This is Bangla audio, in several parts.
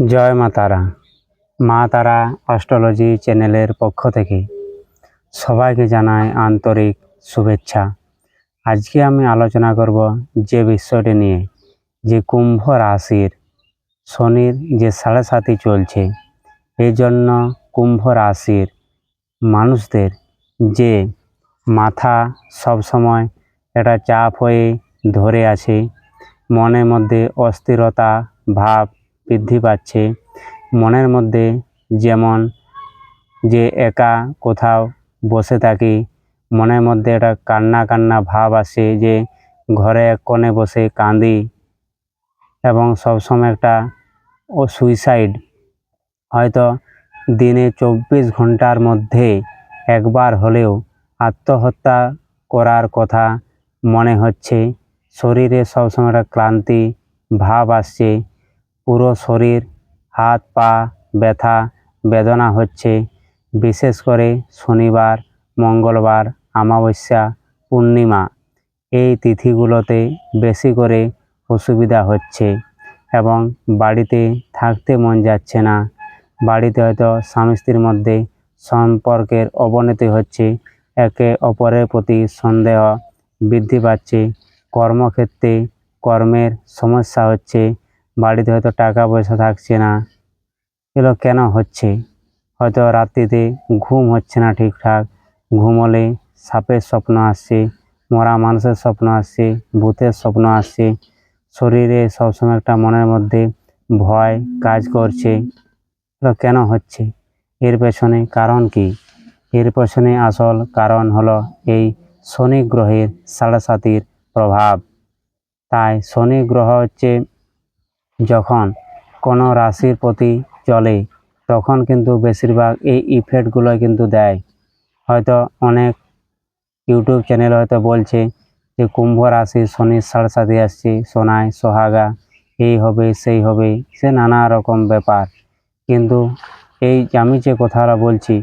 জয় মা তারা। মা তারা অস্ট্রোলজি চ্যানেলের পক্ষ থেকে সবাইকে জানাই আন্তরিক শুভেচ্ছা। আজকে আমি আলোচনা করব যে বিষয়টি নিয়ে, যে কুম্ভ রাশির শনির যে সাড়ে সাতি চলছে এই জন্য কুম্ভ রাশির মানুষদের যে মাথা সবসময় একটা চাপ হয়ে ধরে আছে, মনের মধ্যে অস্থিরতা, ভাব বৃদ্ধি পাচ্ছে। মনের মধ্যে যেমন যে একা কোথাও বসে থাকি, মনের মধ্যে একটা কান্না কান্না ভাব আসে যে ঘরে এক কোণে বসে কাঁদি এবং সবসময় একটা ও সুইসাইড হয়তো দিনে চব্বিশ ঘণ্টার মধ্যে একবার হলেও আত্মহত্যা করার কথা মনে হচ্ছে। শরীরে সবসময় একটা ক্লান্তি ভাব আসছে। পুরো শরীর, হাত, পা, ব্যথা, বেদনা হচ্ছে। বিশেষ করে শনিবার, মঙ্গলবার, অমাবস্যা, পূর্ণিমা এই তিথিগুলোতে বেশি করে অসুবিধা হচ্ছে এবং বাড়িতে থাকতে মন যাচ্ছে না। বাড়িতে হয়তো স্বামী স্ত্রীর মধ্যে সম্পর্কের অবনতি হচ্ছে, একে অপরের প্রতি সন্দেহ বৃদ্ধি পাচ্ছে, কর্মক্ষেত্রে কর্মের সমস্যা হচ্ছে বাড়িতে হয়তো টাকা পয়সা থাকছে না। এগুলো কেন হচ্ছে? হয়তো রাত্রিতে ঘুম হচ্ছে না ঠিকঠাক। ঘুমলে সাপের স্বপ্ন আসছে, মরা মানুষের স্বপ্ন আসছে, ভূতের স্বপ্ন আসছে। শরীরে সবসময় একটা মনের মধ্যে ভয় কাজ করছে। এগুলো কেন হচ্ছে? এর পেছনে কারণ কি? এর পেছনে আসল কারণ হলো এই শনি গ্রহের সাড়ে প্রভাব। তাই শনি গ্রহ হচ্ছে যখন কোনো রাশির প্রতি চলে, তখন কিন্তু বেশিরভাগ এই ইফেক্টগুলো কিন্তু দেয়। হয়তো অনেক ইউটিউব চ্যানেল হয়তো বলছে যে, কুম্ভ রাশি শনির সাড়ে সাথে আসছে, সোনায় সোহাগা, এই হবে, সেই হবে, সে নানা রকম ব্যাপার। কিন্তু এই আমি যে কথাটা বলছি,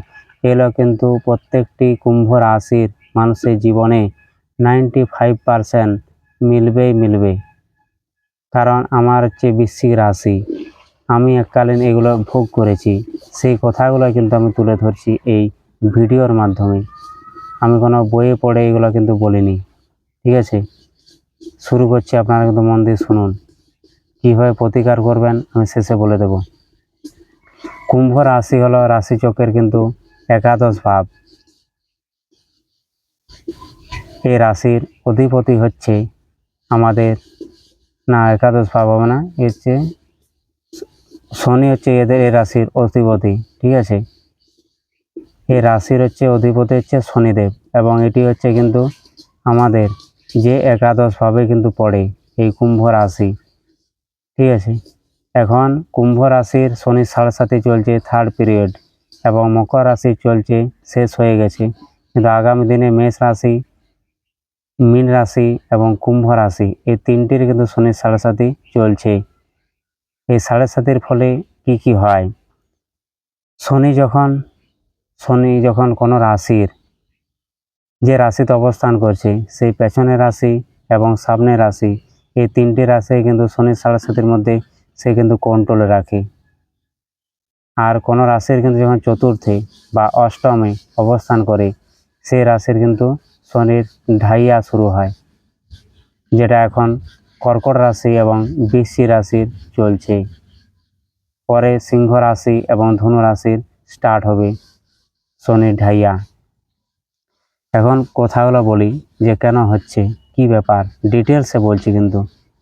এগুলো কিন্তু প্রত্যেকটি কুম্ভ রাশির মানুষের জীবনে নাইনটি ফাইভ পারসেন্ট মিলবেই মিলবে। কারণ আমার হচ্ছে বৃশ্চিক রাশি। আমি এককালীন এগুলো ভোগ করেছি। সেই কথাগুলো কিন্তু আমি তুলে ধরছি এই ভিডিওর মাধ্যমে। আমি কোনো বইয়ে পড়ে এগুলো কিন্তু বলিনি। ঠিক আছে? শুরু করছি আপনারা কিন্তু মন দিয়ে শুনুন। কীভাবে প্রতিকার করবেন আমি শেষে বলে দেব। কুম্ভ রাশি হলো রাশিচক্রের কিন্তু একাদশ ভাব। এই রাশির অধিপতি হচ্ছে আমাদের না, একাদশ হবে না এ হচ্ছে শনি হচ্ছে এদের, এ রাশির অধিপতি, ঠিক আছে? এই রাশির হচ্ছে অধিপতি হচ্ছে শনিদেব এবং এটি হচ্ছে কিন্তু আমাদের যে একাদশ ভাবে কিন্তু পড়ে এই কুম্ভ রাশি, ঠিক আছে? এখন কুম্ভ রাশির শনির সাড়ে সাথে চলছে থার্ড পিরিয়ড এবং মকর রাশি চলছে, শেষ হয়ে গেছে। কিন্তু আগামী দিনে মেষ রাশি মীন রাশি এবং কুম্ভ রাশি, এই তিনটির কিন্তু শনির সাড়ে চলছে। এই সাড়ে সাতির ফলে কি কি হয়? শনি যখন শনি যখন কোনো রাশির যে রাশিতে অবস্থান করছে, সেই পেছনের রাশি এবং সামনের রাশি, এই তিনটি রাশি কিন্তু শনির সাড়ে সাতির মধ্যে সে কিন্তু কন্ট্রোলে রাখে। আর কোনো রাশির কিন্তু যখন চতুর্থে বা অষ্টমে অবস্থান করে, সেই রাশির কিন্তু শনির ঢাইয়া শুরু হয়, যেটা এখন কর্কট রাশি এবং বৃশ্চিক রাশির চলছে। পরে সিংহ রাশি এবং ধনু রাশির স্টার্ট হবে শনির ঢাইয়া। এখন কথাগুলো বলি যে কেন হচ্ছে, কি ব্যাপার ডিটেলসে বলছি কিন্তু।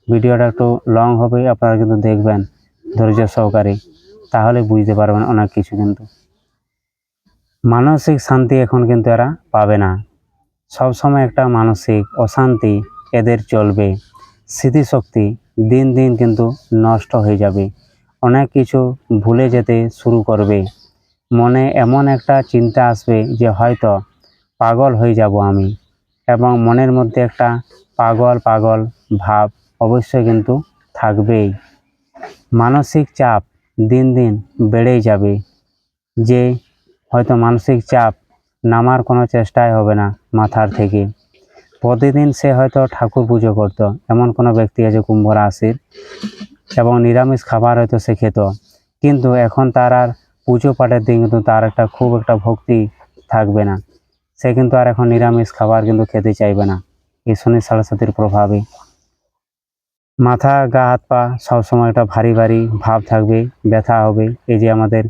ভিডিওটা একটু লং হবে, আপনারা কিন্তু দেখবেন ধৈর্য সহকারে, তাহলে বুঝতে পারবেন অনেক কিছু কিন্তু। মানসিক শান্তি এখন কিন্তু এরা পাবে না। সবসময় একটা মানসিক অশান্তি এদের চলবে। স্মৃতিশক্তি দিন দিন কিন্তু নষ্ট হয়ে যাবে। অনেক কিছু ভুলে যেতে শুরু করবে। মনে এমন একটা চিন্তা আসবে যে হয়তো পাগল হয়ে যাব আমি এবং মনের মধ্যে একটা পাগল পাগল ভাব অবশ্যই কিন্তু থাকবেই। মানসিক চাপ দিন দিন বেড়েই যাবে। যে হয়তো মানসিক চাপ নামার কোনো চেষ্টাই হবে না মাথার থেকে। প্রতিদিন সে হয়তো ঠাকুর পুজো করতো, এমন কোনো ব্যক্তি আছে কুম্ভ রাশির, এবং নিরামিষ খাবার হয়তো সে খেত। কিন্তু এখন তার আর পুজো পাঠের দিন কিন্তু তার একটা খুব একটা ভক্তি থাকবে না। সে কিন্তু আর এখন নিরামিষ খাবার কিন্তু খেতে চাইবে না। এই শনি সরস্বতীর প্রভাবে। মাথা, গা, হাত, পা সবসময় একটা ভারী ভারী ভাব থাকবে, ব্যথা হবে। এই যে আমাদের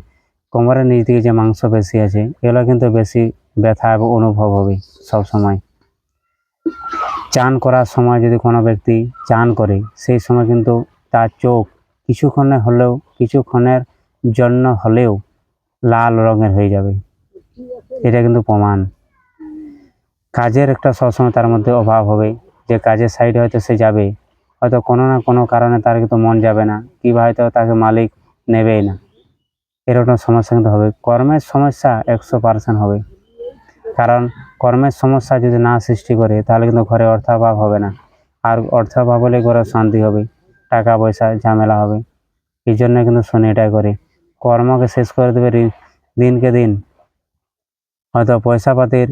কোমরের নিচ দিকে যে মাংস বেশি আছে, এগুলো কিন্তু বেশি ব্যথা এবং অনুভব হবে সব সময় চান করার সময় যদি কোনো ব্যক্তি চান করে, সেই সময় কিন্তু তার চোখ কিছুক্ষণে হলেও, কিছুক্ষণের জন্য হলেও লাল রঙের হয়ে যাবে। এটা কিন্তু প্রমাণ। কাজের একটা সবসময় তার মধ্যে অভাব হবে। যে কাজের সাইডে হয়তো সে যাবে, হয়তো কোনো না কোনো কারণে তার কিন্তু মন যাবে না, কিংবা হয়তো তাকে মালিক নেবেই না। এরকম সমস্যা কিন্তু হবে। কর্মের সমস্যা একশো পার্সেন্ট হবে। কারণ কর্মের সমস্যা যদি না সৃষ্টি করে, তাহলে কিন্তু ঘরে অর্থাভাব হবে না। আর অর্থাভাব হলে ঘরে শান্তি হবে টাকা পয়সা ঝামেলা হবে। এই জন্য কিন্তু শনি এটাই করে। কর্মকে শেষ করে দেবে দিনকে দিন। হয়তো পয়সা পাতির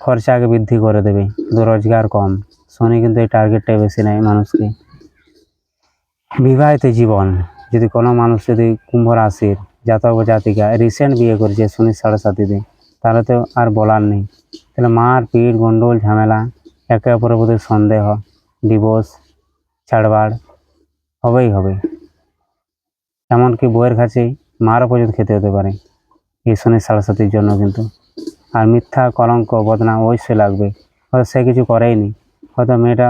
খরচাকে বৃদ্ধি করে দেবে, কিন্তু রোজগার কম। শনি কিন্তু এই টার্গেটটাই বেশি নেয় মানুষকে। বিবাহিত জীবন, যদি কোনো মানুষ যদি কুম্ভ রাশির জাতক জাতিকা রিসেন্ট বিয়ে করেছে শনি সাড়ে তাহলে তো আর বলার নেই। তাহলে মার পিঠ, গন্ডগোল, ঝামেলা, একে অপরের প্রতি সন্দেহ ডিভোর্স ছাড়বাড়, হবেই হবে। এমনকি বইয়ের কাছে মারও পর্যন্ত খেতে হতে পারে, এই শনি সাড়ে সাতির জন্য কিন্তু। আর মিথ্যা, কলঙ্ক, বদনাম অবশ্যই লাগবে। হয়তো সে কিছু করেইনি। হয়তো মেয়েটা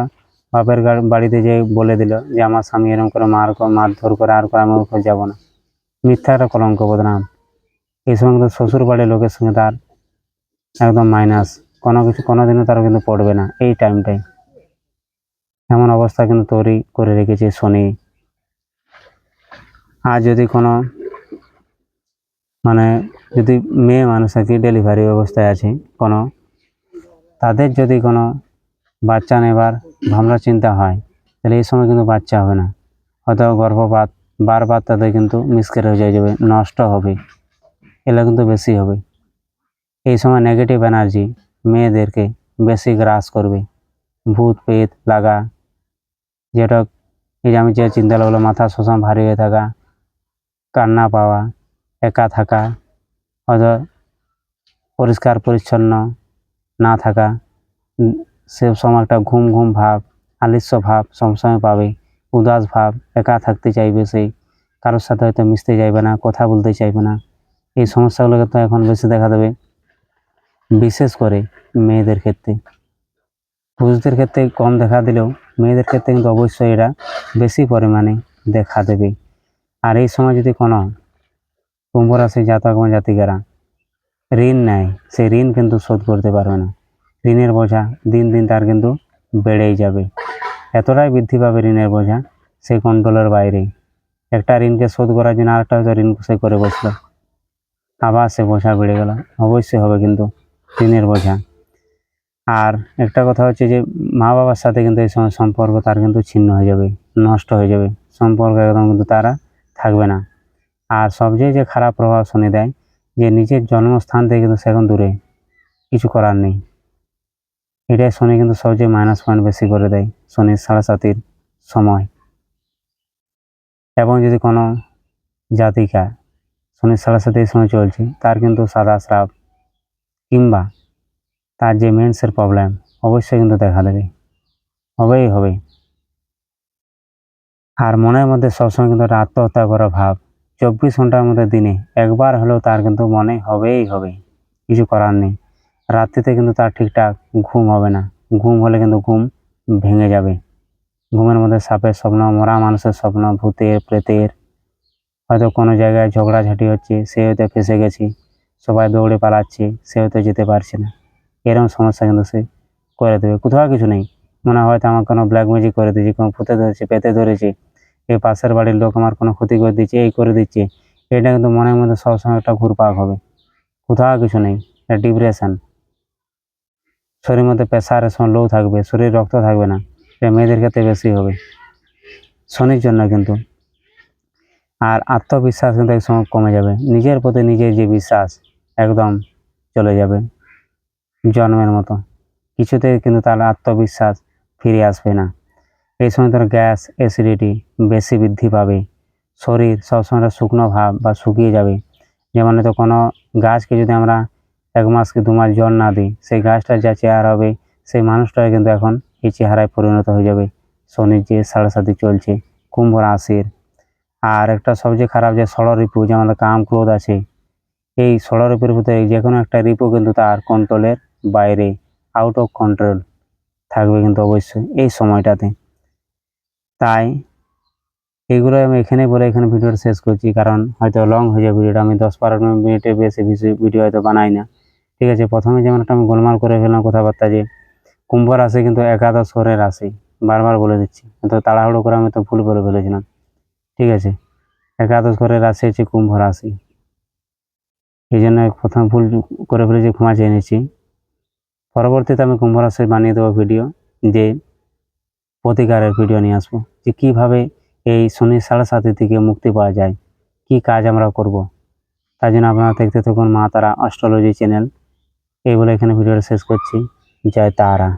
বাপের বাড়িতে যে বলে দিল যে, আমার স্বামী এরকম করে মার মারধর করে আর করে আমি ওখানে যাব না। মিথ্যা একটা কলঙ্ক বদনাম। এই সময় কিন্তু শ্বশুর বাড়ির লোকের সঙ্গে তার একদম মাইনাস কোনো কিছু, কোনো দিনও তারা কিন্তু পড়বে না এই টাইমটাই এমন অবস্থা কিন্তু তৈরি করে রেখেছে শনি। আর যদি কোনো মানে যদি মেয়ে মানুষ আর কি ডেলিভারি অবস্থায় আছে কোনো, তাদের যদি কোনো বাচ্চা নেবার ভাবনা চিন্তা হয়, তাহলে এই সময় কিন্তু বাচ্চা হবে না। হয়তো গর্ভপাত বারবার তাদের কিন্তু মিসকের হয়ে যাবে, নষ্ট হবে, এগুলো কিন্তু বেশি হবে। এই সময় নেগেটিভ এনার্জি মেয়েদেরকে বেশি গ্রাস করবে। ভূত পেত লাগা, যেটা এই যে আমি যে চিন্তা লাগল মাথা শোষণ, ভারী হয়ে থাকা, কান্না পাওয়া, একা থাকা, হয়তো পরিষ্কার, পরিচ্ছন্ন না থাকা সে সময় একটা ঘুম ঘুম ভাব, আলস্য ভাব সবসময় পাবে। উদাস ভাব, একা থাকতে চাইবে সেই কারোর সাথে হয়তো মিশতে চাইবে না, কথা বলতে চাইবে না। এই সমস্যাগুলোকে তো এখন বেশি দেখা দেবে, বিশেষ করে মেয়েদের ক্ষেত্রে। পুরুষদের ক্ষেত্রে কম দেখা দিলেও মেয়েদের ক্ষেত্রে কিন্তু অবশ্যই এটা বেশি পরিমাণে দেখা দেবে। আর এই সময় যদি কোনো কুম্ভ রাশি জাতক এবং জাতিকারা ঋণ নেয়, সেই ঋণ কিন্তু শোধ করতে পারবে না। ঋণের বোঝা দিন দিন তার কিন্তু বেড়েই যাবে। এতটাই বৃদ্ধি পাবে ঋণের বোঝা সেই কন্ট্রোলের বাইরে একটা ঋণকে শোধ করার জন্য আরেকটা হয়তো ঋণ সে করে বসল। আবার সে বোঝা বেড়ে গেল। অবশ্যই হবে কিন্তু ঋণের বোঝা। আর একটা কথা হচ্ছে যে মা বাবার সাথে কিন্তু এই সময় সম্পর্ক তার কিন্তু ছিন্ন হয়ে যাবে, নষ্ট হয়ে যাবে। সম্পর্ক একদম কিন্তু তারা থাকবে না। আর সবচেয়ে যে খারাপ প্রভাব শুনে দেয়, যে নিজের জন্মস্থান থেকে কিন্তু সে দূরে। কিছু করার নেই। এটাই শনি কিন্তু সবচেয়ে মাইনাস পয়েন্ট বেশি করে দেয় শনির সাড়ে সাতির সময়। এবং যদি কোনো জাতিকা শনির সাড়ে এই সময় চলছে, তার কিন্তু সাদা স্রাব কিংবা তার যে মেন্সের প্রবলেম অবশ্যই কিন্তু দেখা দেবে। হবেই হবে। আর মনের মধ্যে সবসময় কিন্তু আত্মহত্যা করা ভাব চব্বিশ ঘণ্টার মধ্যে দিনে একবার হলেও তার কিন্তু মনে হবেই হবে। কিছু করার নেই। রাত্রিতে কিন্তু তার ঠিকঠাক ঘুম হবে না। ঘুম হলে কিন্তু ঘুম ভেঙে যাবে। ঘুমের মধ্যে সাপের স্বপ্ন, মরা মানুষের স্বপ্ন, ভূতের, প্রেতের। হয়তো কোনো জায়গায় ঝগড়াঝাটি হচ্ছে, সে হয়তো ফেসে গেছে, সবাই দৌড়ে পালাচ্ছে, সে হয়তো যেতে পারছে না। এরকম সমস্যা কিন্তু সে করে দেবে। কোথাও কিছু নেই। মনে হয়তো আমার কোনো ব্ল্যাক ম্যাজিক করে দিয়েছে, কোনো ভূতে ধরেছে পেতে ধরেছে, এই পাশের বাড়ির লোক আমার কোনো ক্ষতি করে দিচ্ছে এই করে দিচ্ছে। এটা কিন্তু মনের মধ্যে সবসময় একটা ঘুরপাক হবে। কোথাও কিছু নেই। এটা ডিপ্রেশন শরীরের মধ্যে প্রেশারের সময় লো থাকবে, শরীর রক্ত থাকবে না এটা মেয়েদের ক্ষেত্রে বেশি হবে। শনির জন্য কিন্তু। আর আত্মবিশ্বাস কিন্তু এক সময় কমে যাবে। নিজের প্রতি নিজের যে বিশ্বাস, একদম চলে যাবে জন্মের মতো। কিছুতে কিন্তু তার আত্মবিশ্বাস ফিরে আসবে না। এই সময় তার গ্যাস অ্যাসিডিটি বেশি বৃদ্ধি পাবে। শরীর সবসময় শুকনো ভাব বা শুকিয়ে যাবে। যেমন হয়তো কোনো গাছকে যদি আমরা এক মাস কি দু মাস জল না দিই। সেই গাছটার যা চেহারা হবে, সেই মানুষটাই কিন্তু এখন এই চেহারায় পরিণত হয়ে যাবে। শনির যে সাড়ে সাথে চলছে, কুম্ভ রাশির। আর একটা সবচেয়ে খারাপ যে ষড় রিপু, যে আমাদের কাম ক্রোধ আছে, এই ষড় রিপুর ভিতরে যে কোনো একটা রিপু কিন্তু তার কন্ট্রোলের বাইরে আউট অফ কন্ট্রোল থাকবে কিন্তু অবশ্যই এই সময়টাতে। তাই এগুলো আমি এখানে বলে এখানে ভিডিওটা শেষ করছি, কারণ হয়তো লং হয়ে যাবে ভিডিওটা। আমি দশ বারো মিনিটের বেশি ভিডিও হয়তো বানাই না। ঠিক আছে, প্রথমে যেমন একটা আমি গোলমাল করে ফেললাম কথাবার্তা যে কুম্ভ রাশি কিন্তু একাদশ ঘরের রাশি, বারবার বলে দিচ্ছি। তো তাড়াহুড়ো করে আমি তো ভুল বলে ফেলেছিলাম। ঠিক আছে, একাদশ ঘরের রাশি হচ্ছে কুম্ভ রাশি। এই জন্য প্রথম ভুল করে ফেলেছি, ক্ষমা চেয়ে নিচ্ছি। পরবর্তীতে আমি কুম্ভ রাশির বানিয়ে দেবো ভিডিও যে প্রতিকারের ভিডিও নিয়ে আসব, যে কীভাবে এই শনি সাড়ে সাথে থেকে মুক্তি পাওয়া যায়, কি কাজ আমরা করব। তার জন্য আপনারা দেখতে থাকুন মা তারা অস্ট্রোলজি চ্যানেল এই বলে এখানে ভিডিওটা শেষ করছি। জয় তারা।